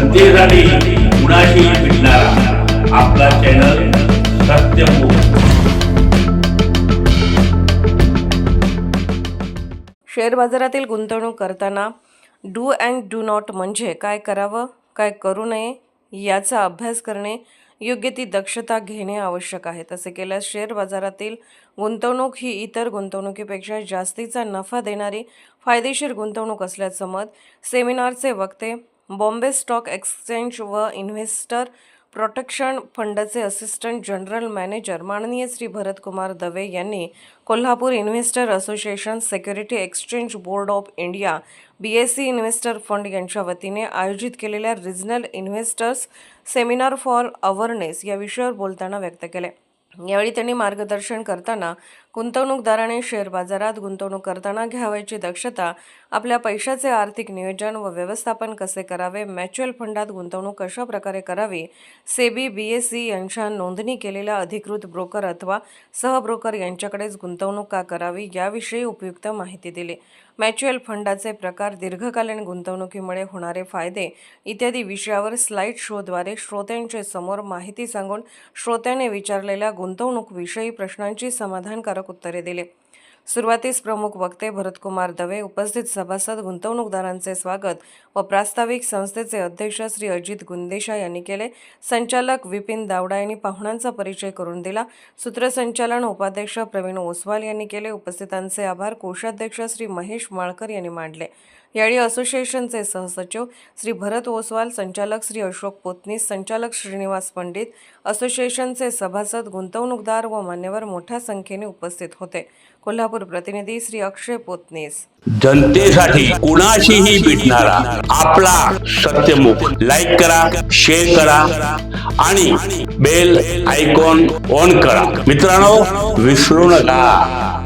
जनतेसाठी कुणाशी भेटणारा. आपला चॅनल सत्यमुख शेअर बाजारातील गुंतवणूक करताना डू अँड डू नॉट म्हणजे काय करावं काय करू नये याचा अभ्यास करणे योग्य ती दक्षता घेणे आवश्यक आहे. तसे केल्यास शेअर बाजारातील गुंतवणूक ही इतर गुंतवणुकीपेक्षा जास्तीचा नफा देणारी फायदेशीर गुंतवणूक असल्याचं मत सेमिनारचे वक्ते बॉम्बे स्टॉक एक्सचेंज व इन्व्हेस्टर प्रोटेक्शन फंडाचे असिस्टंट जनरल मॅनेजर माननीय श्री भरतकुमार दवे यांनी Kolhapur investor association security exchange board of India B S C investor fund यांच्या वतीने आयोजित केलेल्या regional investors seminar for awareness या विषयावर बोलताना व्यक्त केले. यावेळी त्यांनी मार्गदर्शन करताना गुंतवणूकदाराने शेअर बाजारात गुंतवणूक करताना घ्यावयाची दक्षता आपल्या पैशाचे आर्थिक नियोजन व व्यवस्थापन कसे करावे म्युच्युअल फंडात गुंतवणूक कशा प्रकारे करावी सेबी बी एस सी यांच्या नोंदणी केलेल्या अधिकृत ब्रोकर अथवा सहब्रोकर यांच्याकडेच गुंतवणूक का करावी याविषयी उपयुक्त माहिती दिली. म्युच्युअल फंडाचे प्रकार दीर्घकालीन गुंतवणुकीमुळे होणारे फायदे इत्यादी विषयावर स्लाइड शोद्वारे श्रोत्यांचे समोर माहिती सांगून श्रोत्याने विचारलेल्या गुंतवणूकविषयी प्रश्नांची समाधानकारक उत्तरे दिली. सुरुवातीस प्रमुख वक्ते भरतकुमार दवे उपस्थित सभासद गुंतवणूकदारांचे स्वागत व प्रास्ताविक संस्थेचे अध्यक्ष श्री अजित गुंदेशा यांनी केले. संचालक विपिन दावडा यांनी पाहुण्यांचा परिचय करून दिला. सूत्रसंचालन उपाध्यक्ष प्रवीण ओसवाल यांनी केले. उपस्थितांचे आभार. कोषाध्यक्ष श्री महेश माळकर यांनी मांडले. यावेळी असोसिएशनचे सहसचिव श्री भरत ओसवाल संचालक श्री अशोक पोतनीस संचालक श्रीनिवास पंडित असोसिएशनचे सभासद गुंतवणूकदार व मान्यवर मोठ्या संख्येने उपस्थित होते. कोल्हापूर प्रतिनिधी श्री अक्षय पोतनीस. जनतेसाठी कुणाशीही भेटणारा आपला सत्यमुख लाईक करा शेअर करा आणि बेल आयकॉन ऑन करा. मित्रांनो विसरू नका.